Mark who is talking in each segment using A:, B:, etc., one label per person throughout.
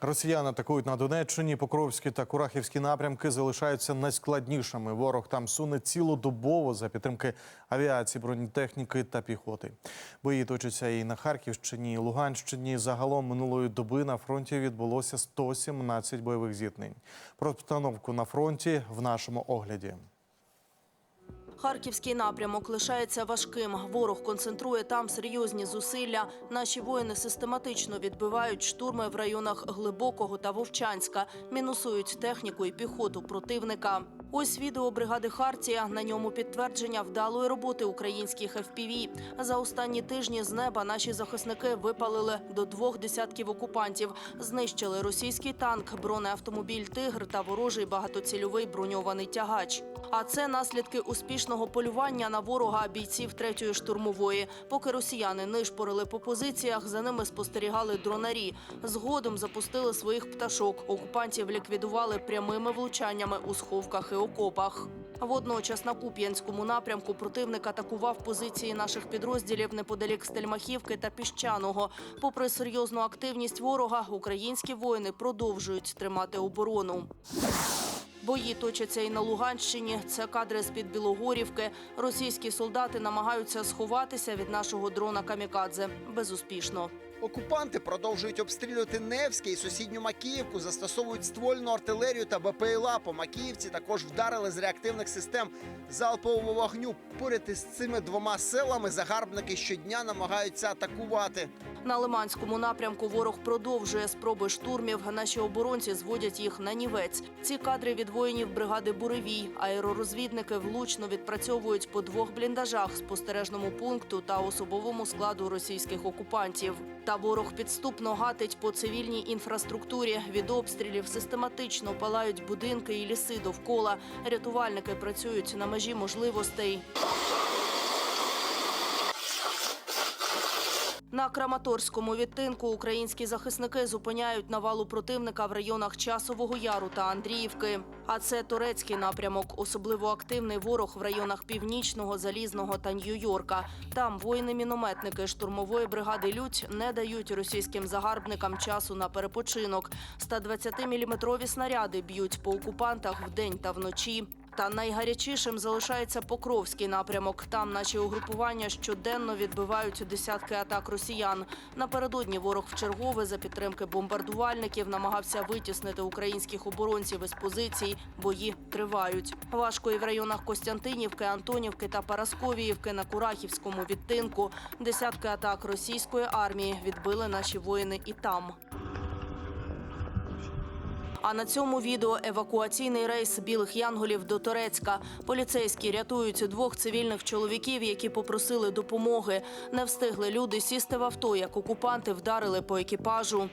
A: Росіяни атакують на Донеччині. Покровські та Курахівські напрямки залишаються найскладнішими. Ворог там суне цілодобово за підтримки авіації, бронетехніки та піхоти. Бої точаться і на Харківщині, і Луганщині. Загалом минулої доби на фронті відбулося 117 бойових зіткнень. Про обстановку на фронті в нашому огляді.
B: Харківський напрямок лишається важким. Ворог концентрує там серйозні зусилля. Наші воїни систематично відбивають штурми в районах Глибокого та Вовчанська, мінусують техніку і піхоту противника. Ось відео бригади Хартія. На ньому підтвердження вдалої роботи українських FPV. За останні тижні з неба наші захисники випалили до двох десятків окупантів, знищили російський танк, бронеавтомобіль Тигр та ворожий багатоцільовий броньований тягач. А це наслідки успішного полювання на ворога бійців третьої штурмової. Поки росіяни нишпорили по позиціях, за ними спостерігали дронарі. Згодом запустили своїх пташок. Окупантів ліквідували прямими влучаннями у сховках і окопах. Водночас на Куп'янському напрямку противник атакував позиції наших підрозділів неподалік Стельмахівки та Піщаного. Попри серйозну активність ворога, українські воїни продовжують тримати оборону. Бої точаться і на Луганщині. Це кадри з під Білогорівки. Російські солдати намагаються сховатися від нашого дрона Камікадзе безуспішно.
C: Окупанти продовжують обстрілювати Невське і сусідню Макіївку, застосовують ствольну артилерію та БПЛА. По Макіївці також вдарили з реактивних систем залпового вогню. Поряд із цими двома селами загарбники щодня намагаються атакувати.
B: На Лиманському напрямку ворог продовжує спроби штурмів. Наші оборонці зводять їх на нівець. Ці кадри від воїнів бригади Буревій. Аеророзвідники влучно відпрацьовують по двох бліндажах, спостережному пункту та особовому складу російських окупантів. Та ворог підступно гатить по цивільній інфраструктурі. Від обстрілів систематично палають будинки і ліси довкола. Рятувальники працюють на межі можливостей. На Краматорському відтинку українські захисники зупиняють навалу противника в районах Часового Яру та Андріївки. А це турецький напрямок, особливо активний ворог в районах Північного, Залізного та Нью-Йорка. Там воїни-мінометники штурмової бригади Людь не дають російським загарбникам часу на перепочинок. 120-мм снаряди б'ють по окупантах вдень та вночі. Та найгарячішим залишається Покровський напрямок. Там наші угрупування щоденно відбивають десятки атак росіян. Напередодні ворог вчергове за підтримки бомбардувальників намагався витіснити українських оборонців із позицій. Бої тривають. Важко і в районах Костянтинівки, Антонівки та Парасковіївки на Курахівському відтинку. Десятки атак російської армії відбили наші воїни і там. А на цьому відео евакуаційний рейс білих янголів до Торецька. Поліцейські рятують двох цивільних чоловіків, які попросили допомоги. Не встигли люди сісти в авто, як окупанти вдарили по екіпажу.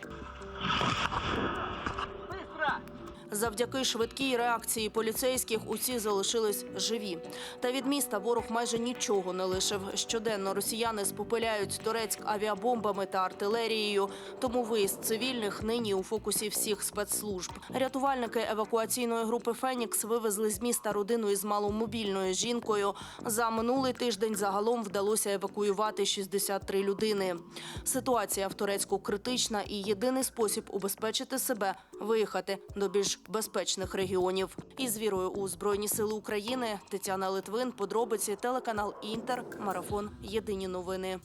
B: Завдяки швидкій реакції поліцейських усі залишились живі. Та від міста ворог майже нічого не лишив. Щоденно росіяни спопиляють Торецьк авіабомбами та артилерією. Тому виїзд цивільних нині у фокусі всіх спецслужб. Рятувальники евакуаційної групи Фенікс вивезли з міста родину із маломобільною жінкою. За минулий тиждень загалом вдалося евакуювати 63 людини. Ситуація в Турецьку критична і єдиний спосіб убезпечити себе виїхати до більш безпечних регіонів. Із вірою у Збройні Сили України Тетяна Литвин, подробиці телеканал Інтер, марафон Єдині новини.